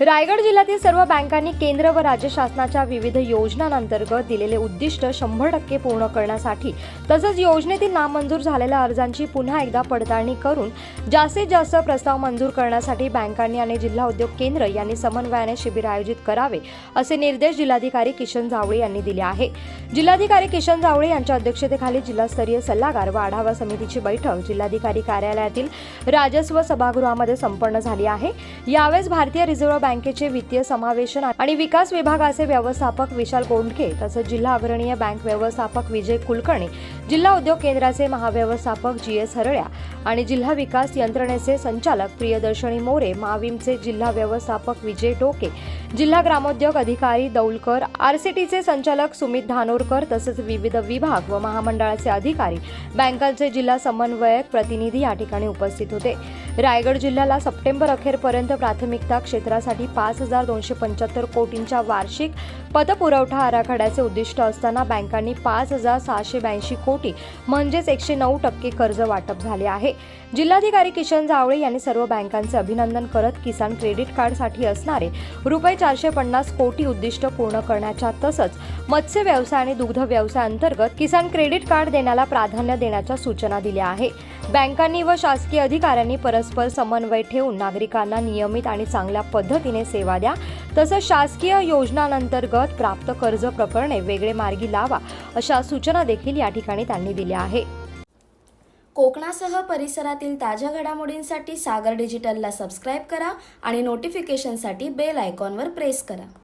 रायगड जिल्ह्यातील सर्व बँकांनी केंद्र व राज्य शासनाच्या विविध योजनांअंतर्गत दिलेले उद्दिष्ट शंभर टक्के पूर्ण करण्यासाठी तसंच योजनेतील नामंजूर झालेल्या अर्जांची पुन्हा एकदा पडताळणी करून जास्तीत जास्त प्रस्ताव मंजूर करण्यासाठी बँकांनी आणि जिल्हा उद्योग केंद्र यांनी समन्वयाने शिबिर आयोजित करावे असे निर्देश जिल्हाधिकारी किशन जावळे यांनी दिले आहे. जिल्हाधिकारी किशन जावळे यांच्या अध्यक्षतेखाली जिल्हास्तरीय सल्लागार व आढावा समितीची बैठक जिल्हाधिकारी कार्यालयातील राजस्व सभागृहामध्ये संपन्न झाली आहे. यावेळेस भारतीय रिझर्व्ह बँकेचे वित्तीय समावेशन आणि विकास विभागाचे व्यवस्थापक विशाल गोंडके तसंच जिल्हा अग्रणीय बँक व्यवस्थापक विजय कुलकर्णी जिल्हा उद्योग केंद्राचे महाव्यवस्थापक जी एस हरळ्या आणि जिल्हा विकास यंत्रणेचे संचालक प्रियदर्शनी मोरे माविमचे जिल्हा व्यवस्थापक विजय डोके जिल्हा ग्रामोद्योग अधिकारी दौलकर आरसीटीचे संचालक सुमित धानोरकर तसेच विविध विभाग व महामंडळाचे अधिकारी बँकांचे जिल्हा समन्वयक प्रतिनिधी या ठिकाणी उपस्थित होते. रायगड जिल्ह्याला सप्टेंबर अखेरपर्यंत प्राथमिकता क्षेत्रासाठी पाच हजार दोनशे पंच्याहत्तर कोटींच्या वार्षिक पतपुरवठा आराखड्याचे उद्दिष्ट असताना बँकांनी पाच हजार सहाशे ब्याऐंशी कोटी म्हणजेच एकशे नऊ टक्के कर्ज वाटप झाले आहे. जिल्हाधिकारी किशन जावळे यांनी सर्व बँकांचे अभिनंदन करत किसान क्रेडिट कार्डसाठी असणारे रुपये चारशे पन्नास कोटी उद्दिष्ट पूर्ण करण्याच्या तसंच मत्स्य व्यवसाय आणि दुग्ध व्यवसायांतर्गत किसान क्रेडिट कार्ड देण्याला प्राधान्य देण्याच्या सूचना दिल्या आहे. बँकांनी व शासकीय अधिकाऱ्यांनी परस्पर समन्वय ठेवून नागरिकांना नियमित आणि चांगल्या पद्धतीने सेवा द्या. तसंच शासकीय योजनांतर्गत प्राप्त कर्ज प्रकरणे वेगळे मार्गी लावा अशा सूचना देखील या ठिकाणी त्यांनी दिल्या आहे कोकणासह परिसरातील ताज्या घडामोडींसाठी सागर डिजिटलला सबस्क्राईब करा आणि नोटिफिकेशनसाठी बेल आयकॉनवर प्रेस करा.